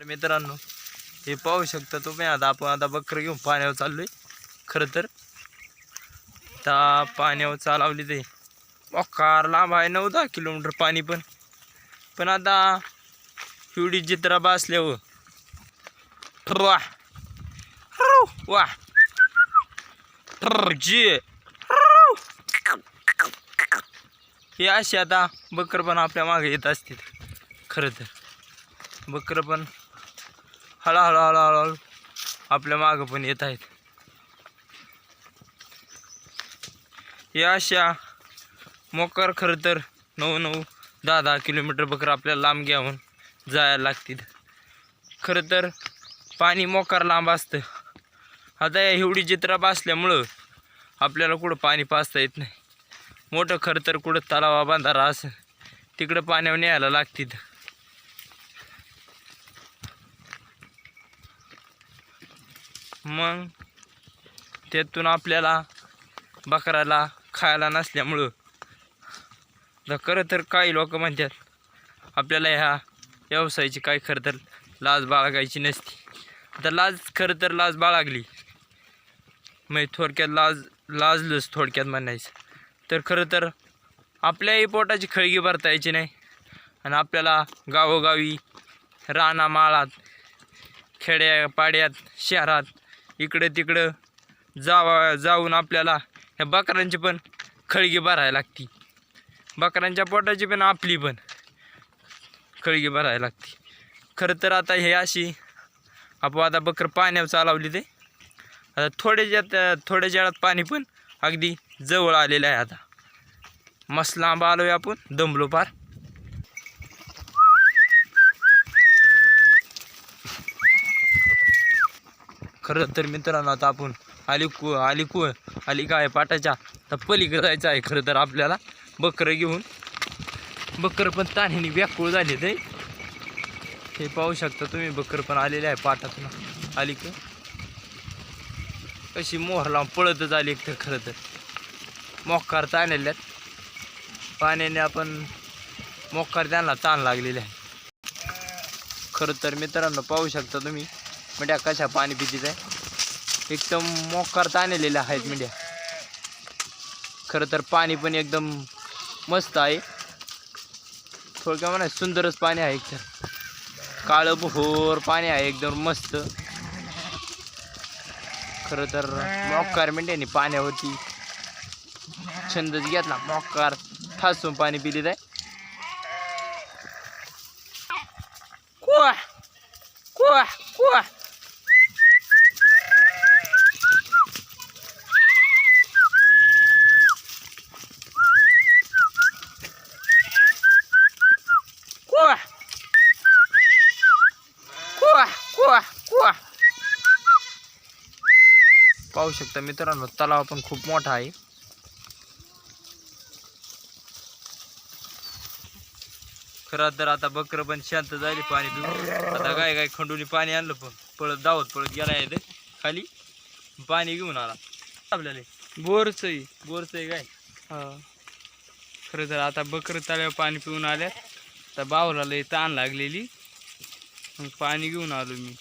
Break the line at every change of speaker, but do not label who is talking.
मित्रांनो हे पाहू शकता तुम्ही. आता आपण आता बकर घेऊन पाण्यावर चाललोय. खरं तर. त्या पाण्यावर चालवली ते. कार लांब आहे नऊ दहा किलोमीटर पाणी पण. पण आता एवढी जित्रा बसल्यावर. वा. वा जी. हे असे आता बकर पण आपल्या मागे येत असतील. खरं तर. बकर पण हळूहळू हळूहळू आपल्या मागं पण येत आहेत. या अशा मोकर खरं तर नऊ नऊ दहा दहा किलोमीटर बकर आपल्याला लांब घ्यावून जायला लागतील. खरं तर पाणी मोकार लांब असतं. आता या एवढी जित्रा असल्यामुळं आपल्याला कुठं पाणी पाचता येत नाही. मोठं खरं तर कुठं तलावा बांधारा असं तिकडं पाण्यावर न्यायला लागतील. मग त्यातून आपल्याला बकराला खायला नसल्यामुळं. तर खरं तर काही लोक म्हणतात आपल्याला ह्या व्यवसायाची काही खरं तर लाज बाळगायची नसती. तर लाज खरं तर लाज बाळगली. मग थोडक्यात लाज लाजलंच थोडक्यात म्हणायचं. तर खरं तर आपल्याही पोटाची खळगी भरता यायची नाही. आणि आपल्याला गावोगावी रानामाळात खेड्या पाड्यात शहरात इकडे तिकडं जावा जाऊन आपल्याला ह्या बकरांची पण खळगी भरायला लागती. बकरांच्या पोटाची पण आपली पण खळगी भरायला लागती. खरं तर आता हे अशी आपण आता बकर पाण्यावर चालवली ते. आता थोड्याच्या थोड्या वेळात पाणी पण अगदी जवळ आलेलं आहे आता. मस्त लांब आलोय आपण दमलो पार खरं तर मित्रांनो आता आपण आली कु आली कु आली काय पाटाच्या तर पलीकडे जायचं आहे खरं तर आपल्याला. बकरं घेऊन. बकरं पण तान्हीने व्याकुळ झाले ते. हे पाहू शकता तुम्ही बकर पण आलेले आहे पाटातून. आली का कशी मोहर लावून पळतच आली एक तर खरं तर. मोक्कार ताणलेल्यात पाण्याने आपण मोक्कार त्यांना ताण लागलेले आहे. खरं तर मित्रांनो पाहू शकता तुम्ही. मेंढ्या कशा पाणी पितीत आहे? एकदम मोकार ताणलेल्या आहेत मेंढ्या खरं तर पाणी पण एकदम मस्त आहे. थोडक्या म्हणा सुंदरच पाणी आहे एकतर. काळं भोर पाणी आहे एकदम मस्त. खरं तर मोकार मेंढ्याने पाण्यावरती छंदच घेतला. मोकार ठासून पाणी पिलीत आहे. कुवा कुवा कुवा पाहू शकता मित्रांनो तलाव पण खूप मोठा आहे. खरं तर आता बकर पण शांत झाली पाणी पिऊन. आता काय काय खंडूनी पाणी आणलं पण पळत धावत पळत गेला येते खाली. पाणी घेऊन आला. आपल्याला.
बोरच
बोरचं आहे काय
खरं तर आता बकर तळ्यावर पाणी पिऊन आल्या तर बावला लय ताण लागलेली. मग पाणी घेऊन आलो मी.